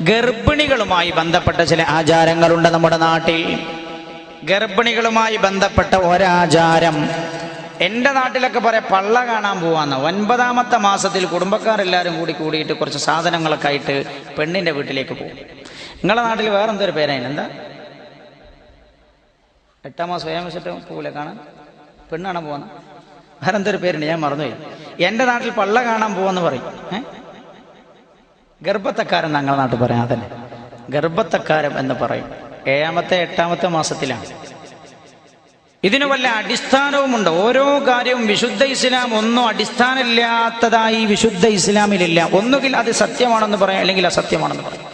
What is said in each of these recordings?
ഗർഭിണികളുമായി ബന്ധപ്പെട്ട ചില ആചാരങ്ങളുണ്ട് നമ്മുടെ നാട്ടിൽ. ഗർഭിണികളുമായി ബന്ധപ്പെട്ട ഒരാചാരം. എന്റെ നാട്ടിലൊക്കെ പറയാം പള്ള കാണാൻ പോവാന്ന്. ഒൻപതാമത്തെ മാസത്തിൽ കുടുംബക്കാരെല്ലാവരും കൂടി കൂടിയിട്ട് കുറച്ച് സാധനങ്ങളൊക്കെ ആയിട്ട് പെണ്ണിന്റെ വീട്ടിലേക്ക് പോകും. നിങ്ങളുടെ നാട്ടിൽ വേറെ എന്തൊരു പേരായി എന്താ? എട്ടാം മാസം ഏഴാം മാസത്തെ പോകില്ല കാണാൻ പെണ്ണ് കാണാൻ പോവാന്ന്. വേറെ എന്തൊരു പേരുണ്ട്? ഞാൻ മറന്നുപോയി. എന്റെ നാട്ടിൽ പള്ള കാണാൻ പോവാന്ന് പറയും. ഏ? ഗർഭത്തക്കാരൻ ഞങ്ങളുടെ നാട്ടിൽ പറയാം അതന്നെ. ഗർഭത്തക്കാരം എന്ന് പറയും. ഏഴാമത്തെ എട്ടാമത്തെ മാസത്തിലാണ്. ഇതിനു വല്ല അടിസ്ഥാനവുമുണ്ട്? ഓരോ കാര്യവും വിശുദ്ധ ഇസ്ലാം ഒന്നും അടിസ്ഥാനമില്ലാത്തതായി വിശുദ്ധ ഇസ്ലാമിലില്ല. ഒന്നുകിൽ അത് സത്യമാണെന്ന് പറയാം അല്ലെങ്കിൽ അസത്യമാണെന്ന് പറയാം.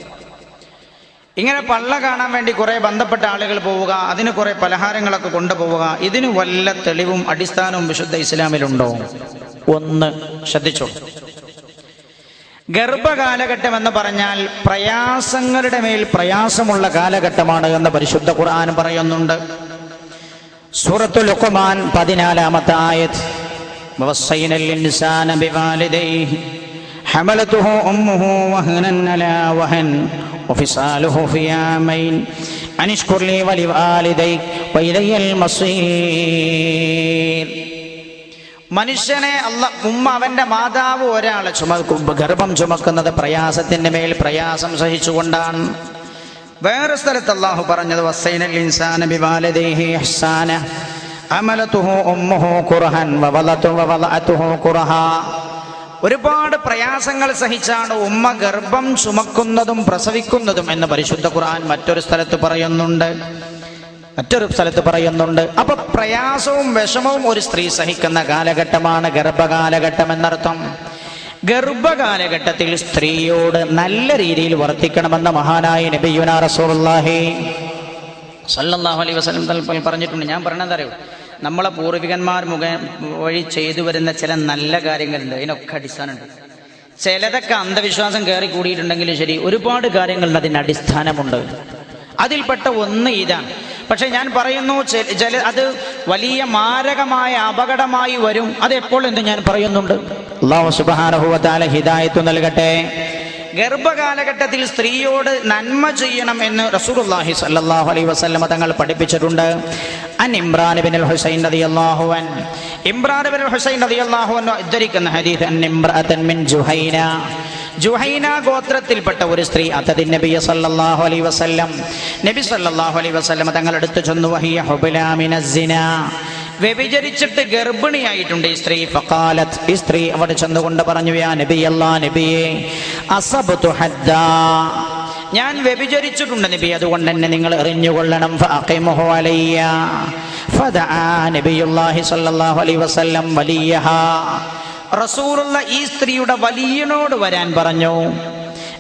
ഇങ്ങനെ പള്ള കാണാൻ വേണ്ടി കുറെ ബന്ധപ്പെട്ട ആളുകൾ പോവുക അതിന് കുറെ പലഹാരങ്ങളൊക്കെ കൊണ്ടുപോവുക ഇതിന് വല്ല തെളിവും അടിസ്ഥാനവും വിശുദ്ധ ഇസ്ലാമിലുണ്ടോ? ഒന്ന് ശ്രദ്ധിച്ചോ. ഗർഭകാലഘട്ടം എന്ന് പറഞ്ഞാൽ പ്രയാസങ്ങളുടെ മേൽ പ്രയാസമുള്ള കാലഘട്ടമാണ് എന്ന് പരിശുദ്ധ ഖുർആൻ പറയുന്നുണ്ട് സൂറത്തുൽ ലുഖ്മാൻ പതിനാലാമത്തെ ആയത് ووصينا الإنسان بوالديه حملته أمه وهنا على وهن وفصاله في عامين أن اشكر لي ولوالديك وإلي المصير മനുഷ്യനെ അല്ല ഉമ്മ അവന്റെ മാതാവ് ഒരാളെ ചുമക്കും ഗർഭം ചുമക്കുന്നത് പ്രയാസത്തിന്റെ മേൽ പ്രയാസം സഹിച്ചുകൊണ്ടാണ്. വേറെ സ്ഥലത്ത് അള്ളാഹു പറഞ്ഞത് വസൈനൽ ഇൻസാന ഖുർഹൻ വവലതു ഒരുപാട് പ്രയാസങ്ങൾ സഹിച്ചാണ് ഉമ്മ ഗർഭം ചുമക്കുന്നതും പ്രസവിക്കുന്നതും എന്ന് പരിശുദ്ധ ഖുർആൻ മറ്റൊരു സ്ഥലത്ത് പറയുന്നുണ്ട്. മറ്റൊരു സ്ഥലത്ത് പറയുന്നുണ്ട് അപ്പൊ പ്രയാസവും വിഷമവും ഒരു സ്ത്രീ സഹിക്കുന്ന കാലഘട്ടമാണ് ഗർഭകാലഘട്ടം എന്നർത്ഥം. ഗർഭകാലഘട്ടത്തിൽ സ്ത്രീയോട് നല്ല രീതിയിൽ വർത്തിക്കണമെന്ന് മഹാനായ നബിയുന അലൈഹി വസല്ലം തൽപ്പൽ പറഞ്ഞിട്ടുണ്ട്. ഞാൻ പറഞ്ഞത് അറിയൂ? നമ്മളെ പൂർവികന്മാർ മുഖ വഴി ചെയ്തു വരുന്ന ചില നല്ല കാര്യങ്ങളുണ്ട്. അതിനൊക്കെ അടിസ്ഥാനമുണ്ട്. ചിലതൊക്കെ അന്ധവിശ്വാസം കയറി കൂടിയിട്ടുണ്ടെങ്കിലും ശരി ഒരുപാട് കാര്യങ്ങളുണ്ട് അതിന് അടിസ്ഥാനമുണ്ട്. അതിൽപ്പെട്ട ഒന്ന് ഇതാണ്. പക്ഷെ ഞാൻ പറയുന്നു ചില അത് വലിയ മാരകമായ അപകടമായി വരും. അത് എപ്പോൾ എന്ന് ഞാൻ പറയുന്നുണ്ട്. അള്ളാഹു സുബ്ഹാനഹു വ തആല ഹിദായത്ത് നൽകട്ടെ. ഗർഭകാലഘട്ടത്തിൽ സ്ത്രീയോട് നന്മ ചെയ്യണം എന്ന് റസൂലുള്ളാഹി സ്വല്ലല്ലാഹു അലൈഹി വസല്ലമ തങ്ങൾ പഠിപ്പിച്ചിട്ടുണ്ട്. അൻ ഇമ്രാൻ ബിൻ ഹുസൈൻ റളിയല്ലാഹു അൻ ഇമ്രാൻ ബിൻ ഹുസൈൻ റളിയല്ലാഹു അൻഹു ഉദ്ധരിക്കുന്ന ഹദീസ് അൻ ഇംറഅതൻ മിൻ ജുഹൈന. ജുഹൈന ഗോത്രത്തിൽപ്പെട്ട ഒരു സ്ത്രീ അതതി നബി സല്ലല്ലാഹു അലൈഹി വസല്ലം. നബി സല്ലല്ലാഹു അലൈഹി വസല്ലം തങ്ങളെടുത്ത് ചെന്നു വഹിയ ഹുബലാ മിനസ്സിന വ്യഭിചരിച്ചിട്ട് ഗർഭിണിയായിട്ടുണ്ട് ഈ സ്ത്രീ. ഫക്കാലത്ത് ഈ സ്ത്രീ അവിടെ ചെന്നുകൊണ്ട് പറഞ്ഞു യാ നബി അല്ലാ നബിയെ ഹദ്ദാ. ഞാൻ വ്യഭിചരിച്ചിട്ടുണ്ട് നബി അതുകൊണ്ട് തന്നെ നിങ്ങൾ എറിഞ്ഞുകൊള്ളണം. ഫഅഖിമുഹു റസൂലുള്ള ഈ സ്ത്രീയുടെ വലിയനോട് വരാൻ പറഞ്ഞു.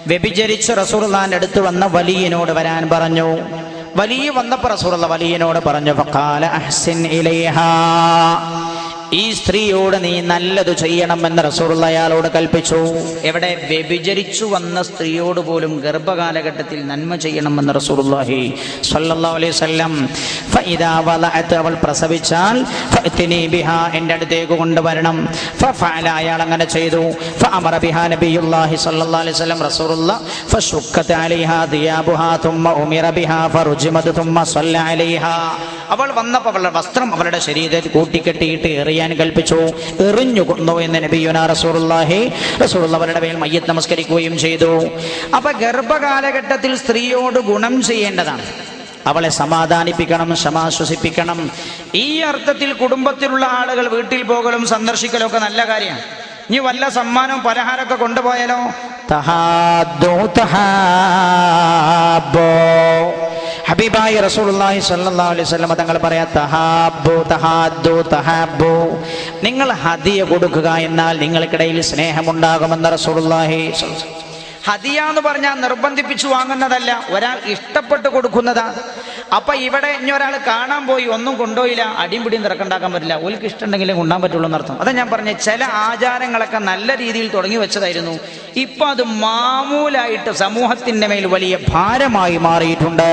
വ്യഭിചരിച്ച് റസൂലുള്ളാന്റെ അടുത്ത് വന്ന വലിയനോട് വരാൻ പറഞ്ഞു. വലിയ വന്നപ്പോൾ റസൂറുള്ള വലിയനോട് പറഞ്ഞു അഹ്സിൻ ഈ സ്ത്രീയോട് നീ നല്ലത് ചെയ്യണമെന്ന് റസൂലുള്ള അയാളോട് കൽപ്പിച്ചു. എവിടെ വ്യഭിചരിച്ചു വന്ന സ്ത്രീയോട് പോലും ഗർഭകാലഘട്ടത്തിൽ നന്മ ചെയ്യണമെന്ന് റസൂലുള്ളാഹി സ്വല്ലല്ലാഹു അലൈഹി വലഅത് അവൾ പ്രസവിച്ചാൽ എന്റെ അടുത്തേക്ക് കൊണ്ടുവരണം. അയാൾ അങ്ങനെ ചെയ്തു. സ്വല്ല അവൾ വന്നപ്പോൾ അവളുടെ വസ്ത്രം അവളുടെ ശരീരത്തിൽ കൂട്ടിക്കെട്ടിയിട്ട് എറിയാൻ കൽപ്പിച്ചു. എറിഞ്ഞു കൊന്നു എന്ന് നബിയുന റസൂലുള്ളാഹി. റസൂറുള്ളവരുടെ മേൽ മയ്യത്ത് നമസ്കരിക്കുകയും ചെയ്തു. അപ്പൊ ഗർഭകാലഘട്ടത്തിൽ സ്ത്രീയോട് ഗുണം ചെയ്യേണ്ടതാണ്. അവളെ സമാധാനിപ്പിക്കണം സമാശ്വസിപ്പിക്കണം ഈ അർത്ഥത്തിൽ കുടുംബത്തിലുള്ള ആളുകൾ വീട്ടിൽ പോകലും സന്ദർശിക്കലും ഒക്കെ നല്ല കാര്യമാണ്. ഇനി വല്ല സമ്മാനവും പലഹാരമൊക്കെ കൊണ്ടുപോയാലോ? തഹാദോ തഹാബോ ഹബീബായി റസൂലുള്ളാഹി സ്വല്ലല്ലാഹു അലൈഹി തങ്ങൾ പറയാ തഹാബു തഹാദു തഹാബു നിങ്ങൾ ഹദിയ കൊടുക്കുക എന്നാൽ നിങ്ങൾക്കിടയിൽ സ്നേഹമുണ്ടാകുമെന്ന് റസൂലുള്ളാഹി ഹദിയ എന്ന് പറഞ്ഞാൽ നിർബന്ധിപ്പിച്ചു വാങ്ങുന്നതല്ല ഒരാൾ ഇഷ്ടപ്പെട്ട് കൊടുക്കുന്നതാ. അപ്പൊ ഇവിടെ ഇനി ഒരാൾ കാണാൻ പോയി ഒന്നും കൊണ്ടുപോയില്ല അടിയും പിടിയും തിരക്കുണ്ടാക്കാൻ പറ്റില്ല. ഓൽക്ക് ഇഷ്ടമുണ്ടെങ്കിലും കൊണ്ടാൻ പറ്റുള്ളൂ എന്നർത്ഥം. അതാ ഞാൻ പറഞ്ഞ ചില ആചാരങ്ങളൊക്കെ നല്ല രീതിയിൽ തുടങ്ങി വെച്ചതായിരുന്നു. ഇപ്പൊ അത് മാമൂലായിട്ട് സമൂഹത്തിന്റെ മേൽ വലിയ ഭാരമായി മാറിയിട്ടുണ്ട്.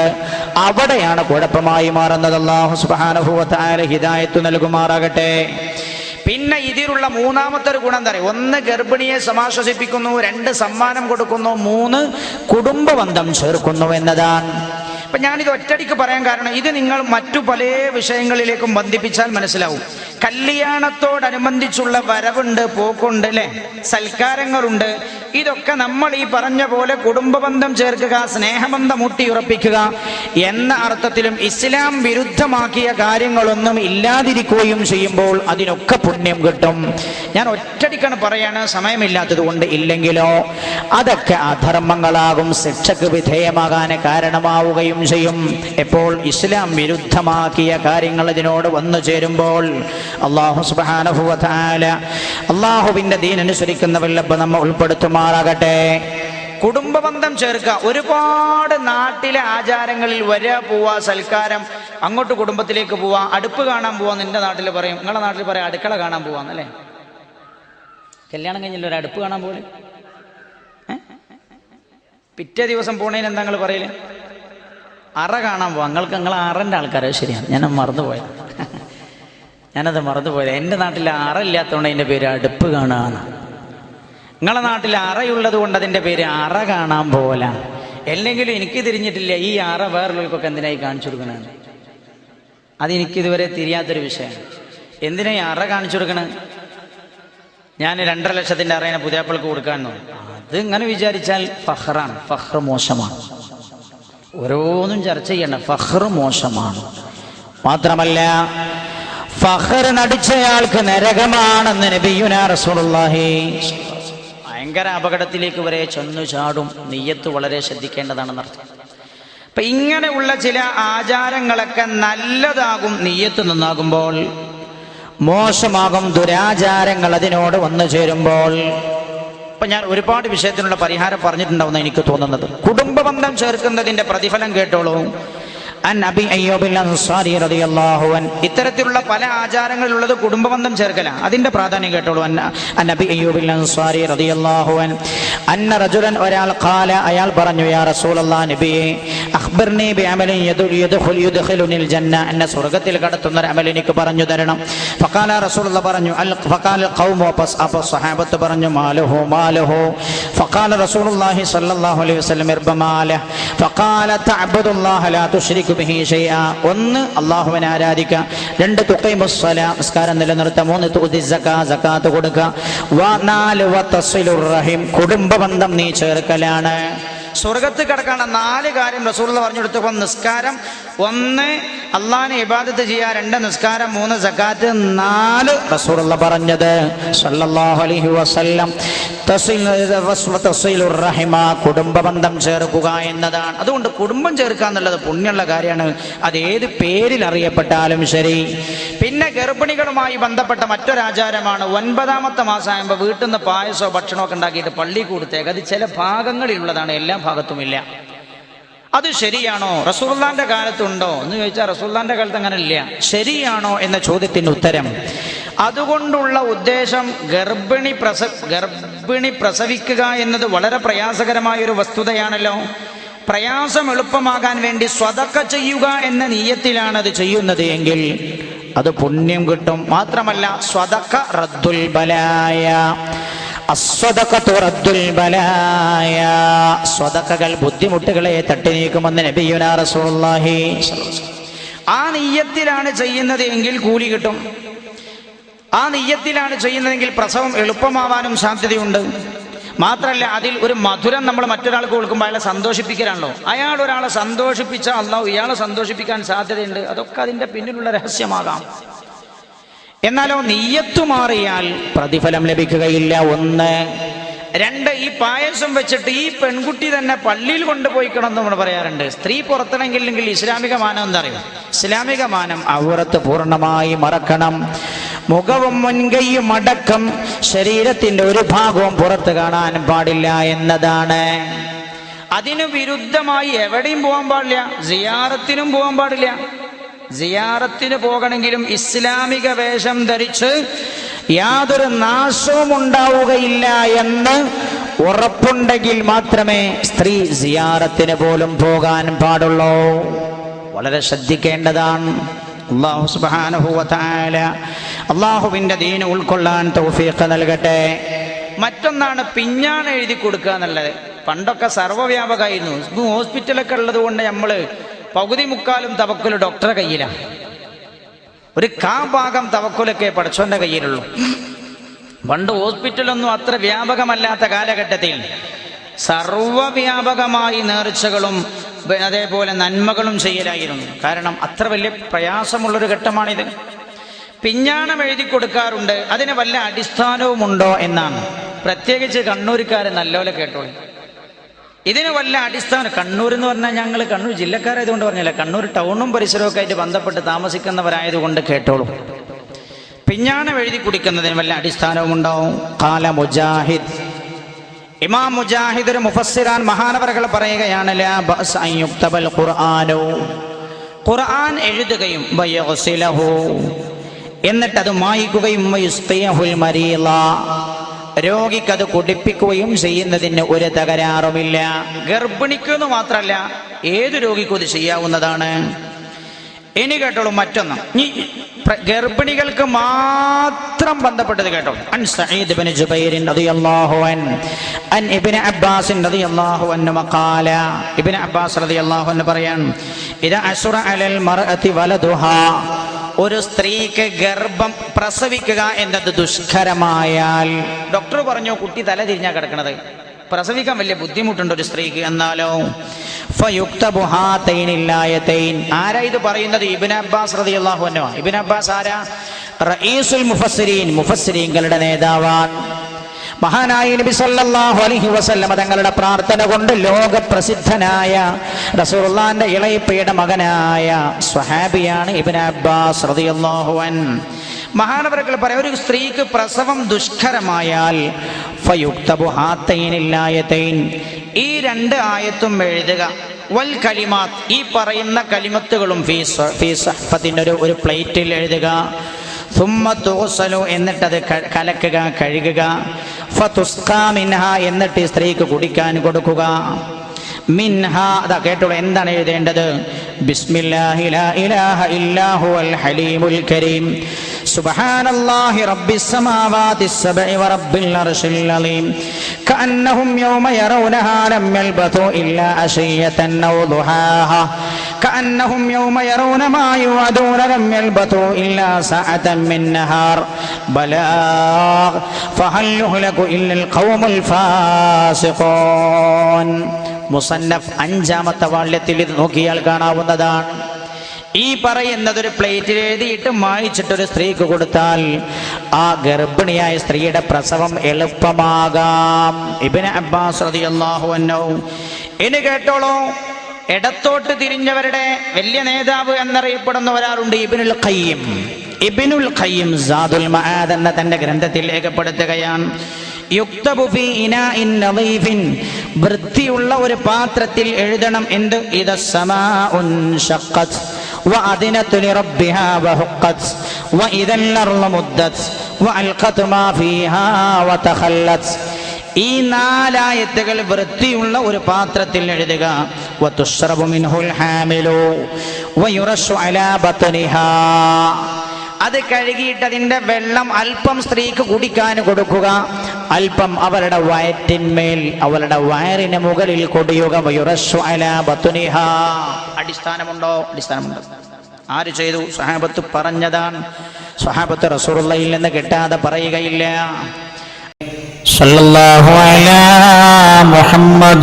അവിടെയാണ് കുഴപ്പമായി മാറുന്നത്. അള്ളാഹു തആല ഹിദായത്ത് നൽകുമാറാകട്ടെ. പിന്നെ ഇതിലുള്ള മൂന്നാമത്തെ ഒരു ഗുണം എന്താ പറയുക ഒന്ന് ഗർഭിണിയെ സമാശ്വസിപ്പിക്കുന്നു രണ്ട് സമ്മാനം കൊടുക്കുന്നു മൂന്ന് കുടുംബബന്ധം ചേർക്കുന്നു എന്നതാണ്. അപ്പൊ ഞാനിത് ഒറ്റടിക്ക് പറയാൻ കാരണം ഇത് നിങ്ങൾ മറ്റു പല വിഷയങ്ങളിലേക്കും ബന്ധിപ്പിച്ചാൽ മനസ്സിലാവും. കല്യാണത്തോടനുബന്ധിച്ചുള്ള വരവുണ്ട് പോക്കുണ്ട് അല്ലെ സൽക്കാരങ്ങളുണ്ട്. ഇതൊക്കെ നമ്മൾ ഈ പറഞ്ഞ പോലെ കുടുംബബന്ധം ചേർക്കുക സ്നേഹബന്ധം ഊട്ടിയുറപ്പിക്കുക എന്ന അർത്ഥത്തിലും ഇസ്ലാം വിരുദ്ധമാക്കിയ കാര്യങ്ങളൊന്നും ഇല്ലാതിരിക്കുകയും ചെയ്യുമ്പോൾ അതിനൊക്കെ പുണ്യം കിട്ടും. ഞാൻ ഒറ്റടിക്കണം പറയാണ് സമയമില്ലാത്തത് കൊണ്ട് ഇല്ലെങ്കിലോ? അതൊക്കെ അധർമ്മങ്ങളാകും ശിക്ഷക്ക് വിധേയമാകാൻ കാരണമാവുകയും ചെയ്യും. എപ്പോൾ ഇസ്ലാം വിരുദ്ധമാക്കിയ കാര്യങ്ങൾ ഇതിനോട് വന്നു ചേരുമ്പോൾ അള്ളാഹു സുബാനുഭവത്താല അള്ളാഹുവിന്റെ ദീനനുസരിക്കുന്നവരിലപ്പം നമ്മൾ ഉൾപ്പെടുത്തുമാറാകട്ടെ. കുടുംബബന്ധം ചേർക്കുക ഒരുപാട് നാട്ടിലെ ആചാരങ്ങളിൽ വരിക പോവാ സൽക്കാരം അങ്ങോട്ട് കുടുംബത്തിലേക്ക് പോവാ അടുപ്പ് കാണാൻ പോവാ നിന്റെ നാട്ടിൽ പറയും. നിങ്ങളുടെ നാട്ടിൽ പറയാം അടുക്കള കാണാൻ പോവാന്നല്ലേ കല്യാണം കഴിഞ്ഞില്ല? ഒരു അടുപ്പ് കാണാൻ പോലെ പിറ്റേ ദിവസം പോണേന് എന്താ നിങ്ങൾ പറയൽ? അറ കാണാൻ പോവാം. നിങ്ങൾക്ക് നിങ്ങൾ അറന്റെ ആൾക്കാരോ ശരിയാണ്. ഞാൻ മറന്നുപോയത്. ഞാനത് മറന്നുപോയത്. എന്റെ നാട്ടിൽ അറ ഇല്ലാത്തതുകൊണ്ട് അതിന്റെ പേര് അടുപ്പ് കാണാന്ന് നിങ്ങളെ നാട്ടിൽ അറയുള്ളത് കൊണ്ട് അതിന്റെ പേര് അറ കാണാൻ പോലാണ് അല്ലെങ്കിലും എനിക്ക് തിരിഞ്ഞിട്ടില്ല ഈ അറ വേറുള്ളവർക്കൊക്കെ എന്തിനായി കാണിച്ചു കൊടുക്കണമെന്ന് അതെനിക്കിതുവരെ തിരിയാത്തൊരു വിഷയമാണ് എന്തിനാ ഈ അറ കാണിച്ചു കൊടുക്കണേ? ഞാൻ രണ്ടര ലക്ഷത്തിന്റെ അറയിനെ പുതിയാപ്പിൾക്ക് കൊടുക്കാൻ അത് ഇങ്ങനെ വിചാരിച്ചാൽ ഫഹ്റാണ്. ഫഹ് മോശമാണ്. ഓരോന്നും ചർച്ച ചെയ്യണ്ട. ഫഹ്റ് മോശമാണ്. മാത്രമല്ല ഫഹ്ർ നടിച്ചയാൾക്ക് നരകമാണെന്ന് നബിയുന റസൂലുള്ളാഹി. ഭയങ്കര അപകടത്തിലേക്ക് വരെ ചെന്നു ചാടും. നെയ്യത്ത് വളരെ ശ്രദ്ധിക്കേണ്ടതാണെന്ന് അർത്ഥം. അപ്പൊ ഇങ്ങനെയുള്ള ചില ആചാരങ്ങളൊക്കെ നല്ലതാകും നെയ്യത്ത് നന്നാകുമ്പോൾ മോശമാകും ദുരാചാരങ്ങൾ അതിനോട് വന്നു ചേരുമ്പോൾ. ഇപ്പൊ ഞാൻ ഒരുപാട് വിഷയത്തിനുള്ള പരിഹാരം പറഞ്ഞിട്ടുണ്ടാവുന്ന എനിക്ക് തോന്നുന്നത്. കുടുംബ ബന്ധം ചേർക്കുന്നതിന്റെ പ്രതിഫലം കേട്ടോളൂ. ഇത്തരത്തിലുള്ള പല ആചാരങ്ങളിലുള്ളത് കുടുംബബന്ധം ചേർക്കല. അതിന്റെ പ്രാധാന്യം കേട്ടോളൂ. അയ്യൂബിൽ റളിയല്ലാഹു അൻ. അന്ന റജുലൻ ഒരാൾ ഖാല അയാൾ പറഞ്ഞു യാ ജന്ന. എന്നെ സ്വർഗത്തിൽ കടത്തുന്ന ഒരു അമൽ എനിക്ക് പറഞ്ഞു തരണം. ഫഖാല റസൂലുള്ളാഹ് പറഞ്ഞു അൽ ഖൗമു സ്വഹാബത്ത് പറഞ്ഞു മാലഹു മാലഹു. ഫഖാല റസൂലുള്ളാഹി അലൈഹി വസല്ലം ഇർബമാല ഫഖാല തഅബ്ദുല്ലാഹ ലാ തുശ്രികു ഒന്ന് അല്ലാഹുവിനെ ആരാധിക്കുക രണ്ട് തുഖൈമുസ്സല നമസ്കാരം നിലനിർത്തുക. മൂന്ന് സക്കാ സക്കാത്ത് കൊടുക്കുക. നാല് കുടുംബ ബന്ധം നീ ചേർക്കലാണ്. സ്വർഗത്ത് കിടക്കാണ് നാല് കാര്യം റസൂർ പറഞ്ഞു കൊടുത്തപ്പോൾ നിസ്കാരം ഒന്ന് അള്ളാഹിനെ ഇബാദത്ത് ചെയ്യുക രണ്ട് നിസ്കാരം മൂന്ന് സക്കാത്ത് നാല് റസൂറുള്ള പറഞ്ഞത്. റഹിമ കുടുംബ ബന്ധം ചേർക്കുക എന്നതാണ്. അതുകൊണ്ട് കുടുംബം ചേർക്കുക എന്നുള്ളത് പുണ്യമുള്ള കാര്യമാണ്. അത് ഏത് പേരിൽ അറിയപ്പെട്ടാലും ശരി. പിന്നെ ഗർഭിണികളുമായി ബന്ധപ്പെട്ട മറ്റൊരാചാരമാണ്. ഒൻപതാമത്തെ മാസമാകുമ്പോൾ വീട്ടിൽ നിന്ന് പായസോ ഭക്ഷണമോ ഒക്കെ ഉണ്ടാക്കിയിട്ട് പള്ളി കൊടുത്തേക്ക്. അത് ചില ഭാഗങ്ങളിലുള്ളതാണ് എല്ലാ ഭാഗത്തുമില്ല. അത് ശരിയാണോ? റസൂള്ളാന്റെ കാലത്തുണ്ടോ? എന്ന് ചോദിച്ചാൽ റസൂള്ളാന്റെ കാലത്ത് അങ്ങനെ ഇല്ല. ശരിയാണോ എന്ന ചോദ്യത്തിന് ഉത്തരം. അതുകൊണ്ടുള്ള ഉദ്ദേശം ഗർഭിണി പ്രസ ഗർഭിണി പ്രസവിക്കുക എന്നത് വളരെ പ്രയാസകരമായ ഒരു വസ്തുതയാണല്ലോ. പ്രയാസം എളുപ്പമാകാൻ വേണ്ടി സ്വതക്ക ചെയ്യുക എന്ന നീയത്തിലാണ് അത് ചെയ്യുന്നത് എങ്കിൽ അത് പുണ്യം കിട്ടും. മാത്രമല്ല സ്വതക്ക റദ്ദുൽ ബലായ. സ്വതക്കകൾ ബുദ്ധിമുട്ടുകളെ തട്ടി നീക്കുമെന്ന് നബിയുനാ ആ നെയ്യത്തിലാണ് ചെയ്യുന്നത് എങ്കിൽ കൂലി കിട്ടും. ആ നെയ്യത്തിലാണ് ചെയ്യുന്നതെങ്കിൽ പ്രസവം എളുപ്പമാവാനും സാധ്യതയുണ്ട്. മാത്രമല്ല അതിൽ ഒരു മധുരം നമ്മൾ മറ്റൊരാൾക്ക് കൊടുക്കുമ്പോൾ അയാളെ സന്തോഷിപ്പിക്കലാണല്ലോ. അയാൾ ഒരാളെ സന്തോഷിപ്പിച്ച അള്ളാഹു ഇയാളെ സന്തോഷിപ്പിക്കാൻ സാധ്യതയുണ്ട്. അതൊക്കെ അതിന്റെ പിന്നിലുള്ള രഹസ്യമാകാം. എന്നാലോ നീയത്തു മാറിയാൽ പ്രതിഫലം ലഭിക്കുകയില്ല. ഒന്ന്. രണ്ട് ഈ പായസം വെച്ചിട്ട് ഈ പെൺകുട്ടി തന്നെ പള്ളിയിൽ കൊണ്ടുപോയി കിടന്നു നമ്മൾ പറയാറുണ്ട്. സ്ത്രീ പുറത്തണെങ്കിൽ ഇസ്ലാമിക മാനം എന്താ അറിയും ഇസ്ലാമിക മാനം അവറത്ത് പൂർണമായി മറക്കണം. മുഖവും മുൻകൈയും അടക്കം ശരീരത്തിന്റെ ഒരു ഭാഗവും പുറത്ത് കാണാൻ പാടില്ല എന്നതാണ്. അതിനു വിരുദ്ധമായി എവിടെയും പോകാൻ പാടില്ല. സിയാറത്തിനും പോകാൻ പാടില്ല. സിയാറത്തിന് പോകണമെങ്കിലും ഇസ്ലാമിക വേഷം ധരിച്ച് യാതൊരു നാശവും ഉണ്ടാവുകയില്ല എന്ന് ഉറപ്പുണ്ടെങ്കിൽ മാത്രമേ സ്ത്രീ സിയാറത്തിന് പോലും പോകാൻ പാടുള്ളൂ. വളരെ ശ്രദ്ധിക്കേണ്ടതാണ്. അള്ളാഹു സുബാനുഭൂവത്തായ അള്ളാഹുവിന്റെ ദീന് ഉൾക്കൊള്ളാൻ തൗഫീഖ് നൽകട്ടെ. മറ്റൊന്നാണ് പിഞ്ഞാണ് എഴുതി കൊടുക്കുക എന്നുള്ളത്. പണ്ടൊക്കെ സർവവ്യാപകമായിരുന്നു. ഹോസ്പിറ്റലൊക്കെ ഉള്ളത് കൊണ്ട് നമ്മൾ പകുതി മുക്കാലും തവക്കുൽ ഡോക്ടറെ കയ്യിലാണ് ഒരു കാ ഭാഗം തവക്കുലൊക്കെ പഠിച്ചോന്റെ കയ്യിലുള്ളൂ. പണ്ട് ഹോസ്പിറ്റലൊന്നും അത്ര വ്യാപകമല്ലാത്ത കാലഘട്ടത്തിൽ സർവവ്യാപകമായി നേർച്ചകളും അതേപോലെ നന്മകളും ചെയ്യലായിരുന്നു. കാരണം അത്ര വലിയ പ്രയാസമുള്ളൊരു ഘട്ടമാണിത്. പിഞ്ഞാണം എഴുതി കൊടുക്കാറുണ്ട്. അതിന് വല്ല അടിസ്ഥാനവുമുണ്ടോ എന്നാണ്. പ്രത്യേകിച്ച് കണ്ണൂരിക്കാരെ നല്ലപോലെ കേട്ടോളൂ. ഇതിന് വല്ല അടിസ്ഥാനം കണ്ണൂർ എന്ന് പറഞ്ഞാൽ ഞങ്ങൾ കണ്ണൂർ ജില്ലക്കാരായതുകൊണ്ട് പറഞ്ഞില്ല. കണ്ണൂർ ടൗണും പരിസരമൊക്കെ ആയിട്ട് ബന്ധപ്പെട്ട് താമസിക്കുന്നവരായതുകൊണ്ട് കേട്ടോളൂ. പിഞ്ഞാണം എഴുതി കുടിക്കുന്നതിന് വല്ല അടിസ്ഥാനവും ഉണ്ടാവും കാല മുജാഹിദ്. ഇമാം മുജാഹിദ് മുഫസ്സിറാൻ മഹാനവരകൾ പറയുകയാണ് ഖുർആൻ എഴുതുകയും എന്നിട്ട് അത് മായിക്കുകയും രോഗിക്കത് കുടിപ്പിക്കുകയും ചെയ്യുന്നതിന് ഒരു തകരാറുമില്ല. ഗർഭിണിക്കെന്ന് മാത്രമല്ല ഏത് രോഗിക്കും ഇത് ചെയ്യാവുന്നതാണ്. ഇനി കേട്ടോളൂ മറ്റൊന്ന്. ഗർഭിണികൾക്ക് മാത്രം ബന്ധപ്പെട്ടത് കേട്ടോ. അൻ സഈദ് റളിയല്ലാഹു അൻ അൻ ഇബ്നു അബ്ബാസ് റളിയല്ലാഹു മഖാല ഇബ്നു അബ്ബാസ് റളിയല്ലാഹു അലൽ മർഅതി വലതുഹാ ഒരു സ്ത്രീക്ക് ഗർഭം പ്രസവിക്കുക എന്നത് ദുഷ്കരമായാൽ. ഡോക്ടർ പറഞ്ഞു കുട്ടി തല തിരിഞ്ഞാ കിടക്കണത്. പ്രസവിക്കാൻ വലിയ ബുദ്ധിമുട്ടുണ്ട് ഒരു സ്ത്രീക്ക് എന്നാലോ. ആരാ ഇത് പറയുന്നത്? ഇബിൻ അബ്ബാസ് ഇബിൻ അബ്ബാസ് ആരാ? റഈസുൽ മുഫസ്സിരീൻ. മുഫസ്സിരീങ്ങളുടെ നേതാവാൻ മഹാനായ നബി സല്ലല്ലാഹു അലൈഹി വസല്ലമ തങ്ങളുടെ പ്രാർത്ഥന കൊണ്ട് ലോകപ്രസിദ്ധനായ റസൂലുള്ളാന്റെ ഇളയപ്പയുടെ മകനായ സ്വഹാബിയാണ് ഇബ്നു അബ്ബാസ് റളിയല്ലാഹു അൻ. മഹാനവരക്കൾ പറയാം ഒരു സ്ത്രീക്ക് പ്രസവം ദുഷ്കരമായാൽ ഈ രണ്ട് ആയത്തും എഴുതുക. വൽ കലിമാത്ത് ഈ പറയുന്ന കലിമത്തുകളും ഫീസ് ഫീസ് ഒരു ഒരു പ്ലേറ്റിൽ എഴുതുക. സുമ്മ തോസലു എന്നിട്ടത് കലക്കുക കഴുകുക. എന്നിട്ട് സ്ത്രീക്ക് കുടിക്കാൻ കൊടുക്കുക. മിൻഹ അതാ കേട്ടോ എന്താണ് എഴുതേണ്ടത്? ബിസ്മില്ലാഹി ലാ ഇലാഹ ഹലീമുൽ കരീം. സുബ്ഹാനല്ലാഹി റബ്ബിസ് സമാവാതി സബ്ഇ വ റബ്ബിൽ അർശിൽ കഅന്നഹും യൗമ യറൗനഹാ ലം യൽബഥു ഇല്ലാ അശിയതൻ ഔ كأنهم يوم يرون ما يوعدون لم يلبثوا إلا ساعة من نهار بلاغ فهل يهلك إلا القوم الفاسقون മുസന്നഫ് അഞ്ചാമത്തെ വാള്യത്തിൽ ഇത് നോക്കിയാൽ കാണാവുന്നതാണ് ഈ പറയുന്നത് ഒരു പ്ലേറ്റിൽ എഴുതിയിട്ട് മായിച്ചിട്ട് ഒരു സ്ത്രീക്ക് കൊടുത്താൽ ആ ഗർഭിണിയായ സ്ത്രീയുടെ പ്രസവം എളുപ്പമാകാം ഇബിന് അബ്ബാസ് റളിയല്ലാഹു അൻഹു ഇനി കേട്ടോളൂ ഇടത്തോട്ട് തിരിഞ്ഞവരുടെ വലിയ നേതാവ് എന്നറിയപ്പെടുന്ന ഒരാളുണ്ട് ഇബിനുൽ ഖയ്യിം ഇബിനുൽ ഖയ്യിം സാദുൽ മആദ് എന്ന തന്റെ ഗ്രന്ഥത്തിൽ രേഖപ്പെടുത്തുകയാണ് യുക്തബു ഫീ ഇനാഇൻ നളീഫിൻ വൃത്തിയുള്ള ഒരു പാത്രത്തിൽ എഴുതണം എന്ത് ഇദ സമാഉൻ ഷഖത്ത് وأذنت لربها وحقت وإذا الأرض مدت وألقت ما فيها وتخلت ഈ നാലായത്തുകൾ വൃത്തിയുള്ള ഒരു പാത്രത്തിൽ എഴുതുക വതുശ്റബു മിൻഹുൽ ഹാമിലു വയുറശു അലാ ബത്നിഹാ അത് കഴുകിയിട്ട് അതിൻ്റെ വെള്ളം അല്പം സ്ത്രീക്ക് കുടിക്കാൻ കൊടുക്കുക അല്പം അവരുടെ വയറ്റിന്മേൽ അവരുടെ വയറിന് മുകളിൽ കൊടിയുക വയുറശു അലാ ബത്നിഹാ അടിസ്ഥാനമുണ്ടോ അടിസ്ഥാനമുണ്ട് ആര് ചെയ്തു സഹാബത്ത് പറഞ്ഞതാണ് സഹാബത്ത് റസൂറുള്ളയിൽ നിന്ന് കിട്ടാതെ പറയുകയില്ല صلى الله على محمد